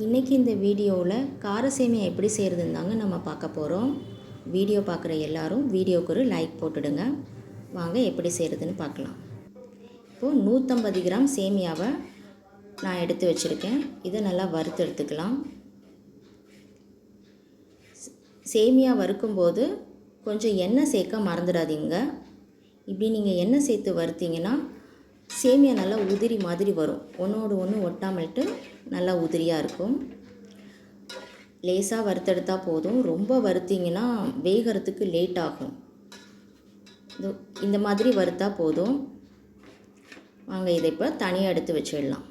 இன்றைக்கி இந்த வீடியோவில் கார சேமியா எப்படி செய்கிறதுன்னு தாங்க நம்ம பார்க்க போகிறோம் வீடியோ பார்க்குற எல்லாரும் வீடியோவுக்கு ஒரு லைக் போட்டுடுங்க. வாங்க எப்படி செய்கிறதுன்னு பார்க்கலாம். இப்போது நூற்றம்பது கிராம் சேமியாவை நான் எடுத்து வச்சுருக்கேன். இதை நல்லா வறுத்து எடுத்துக்கலாம். சேமியா வறுக்கும்போது கொஞ்சம் எண்ணெய் சேர்க்க மறந்துடாதீங்க. இப்படி நீங்கள் எண்ணெய் சேர்த்து வறுத்தீங்கன்னா சேமியா நல்லா உதிரி மாதிரி வரும். ஒன்றோடு ஒன்று ஒட்டாமல்ட்டு நல்லா உதிரியாக இருக்கும். லேசாக வறுத்தெடுத்தால் போதும். ரொம்ப வறுத்தீங்கன்னா வேகிறதுக்கு லேட் ஆகும். இந்த மாதிரி வறுத்தா போதும். வாங்க இதை இப்போ தனியாக எடுத்து வச்சிடலாம்.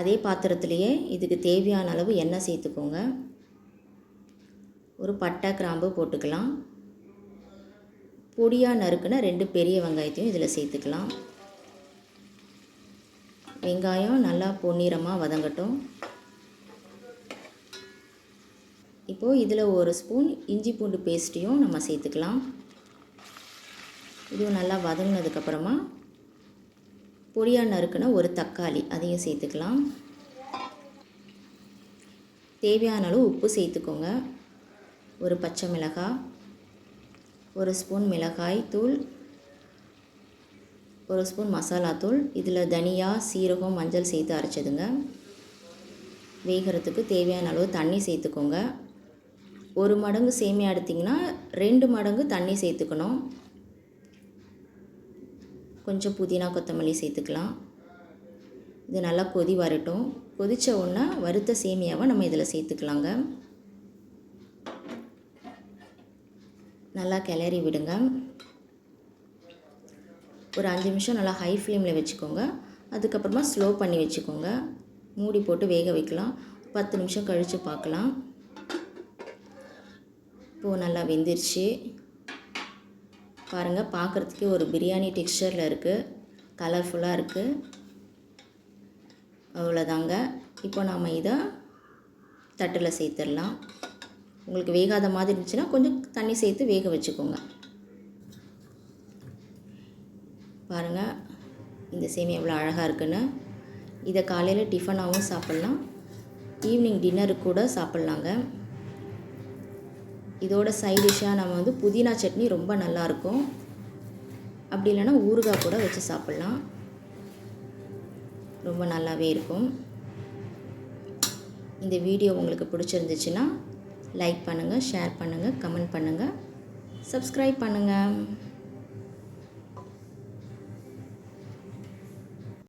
அதே பாத்திரத்துலேயே இதுக்கு தேவையான அளவு எண்ணெய் சேர்த்துக்கோங்க. ஒரு பட்டை கிராம்பு போட்டுக்கலாம். பொடியாக நறுக்குன ரெண்டு பெரிய வெங்காயத்தையும் இதில் சேர்த்துக்கலாம். வெங்காயம் நல்லா பொன்னிறமாக வதங்கட்டும். இப்போது இதில் ஒரு ஸ்பூன் இஞ்சி பூண்டு பேஸ்ட்டையும் நம்ம சேர்த்துக்கலாம். இதுவும் நல்லா வதங்கினதுக்கப்புறமா பொடியாக நறுக்கின ஒரு தக்காளி அதையும் சேர்த்துக்கலாம். தேவையான அளவு உப்பு சேர்த்துக்கோங்க. ஒரு பச்சை மிளகாய் ஒரு ஸ்பூன் மிளகாய் தூள் ஒரு ஸ்பூன் மசாலா தூள் இதில் தனியா சீரகம் மஞ்சள் சேர்த்து அரைச்சதுங்க. வேகிறதுக்கு தேவையான அளவு தண்ணி சேர்த்துக்கோங்க. ஒரு மடங்கு சேமியா எடுத்திங்கன்னா ரெண்டு மடங்கு தண்ணி சேர்த்துக்கணும். கொஞ்சம் புதினா கொத்தமல்லி சேர்த்துக்கலாம். இது நல்லா கொதி வரட்டும். கொதித்த உடனே வறுத்த சேமியாவை நம்ம இதில் சேர்த்துக்கலாங்க. நல்லா கிளறி விடுங்க. ஒரு அஞ்சு நிமிஷம் நல்லா ஹை ஃப்ளேமில் வச்சுக்கோங்க. அதுக்கப்புறமா ஸ்லோ பண்ணி வச்சுக்கோங்க. மூடி போட்டு வேக வைக்கலாம். பத்து நிமிஷம் கழித்து பார்க்கலாம். இப்போது நல்லா வெந்துருச்சு. பாருங்கள் பார்க்குறதுக்கே ஒரு பிரியாணி டெக்ஸ்டரில் இருக்குது கலர்ஃபுல்லாக இருக்குது அவ்வளோதாங்க இப்போ நாம் இதை தட்டில் சேர்த்துடலாம். உங்களுக்கு வேகாத மாதிரி இருந்துச்சுன்னா கொஞ்சம் தண்ணி சேர்த்து வேக வச்சுக்கோங்க. பாருங்கள் இந்த சேமியா எவ்வளோ அழகாக இருக்குன்னு. இதை காலையில் டிஃபனாகவும் சாப்பிட்லாம். ஈவினிங் டின்னருக்கு கூட சாப்பிட்லாங்க. இதோட சைட் டிஷ்ஷாக நம்ம வந்து புதினா சட்னி ரொம்ப நல்லாயிருக்கும். அப்படி இல்லைன்னா ஊறுகாய் கூட வச்சு சாப்பிட்லாம். ரொம்ப நல்லாவே இருக்கும். இந்த வீடியோ உங்களுக்கு பிடிச்சிருந்துச்சுன்னா லைக் பண்ணுங்கள் ஷேர் பண்ணுங்கள் கமெண்ட் பண்ணுங்கள் சப்ஸ்கிரைப் பண்ணுங்கள்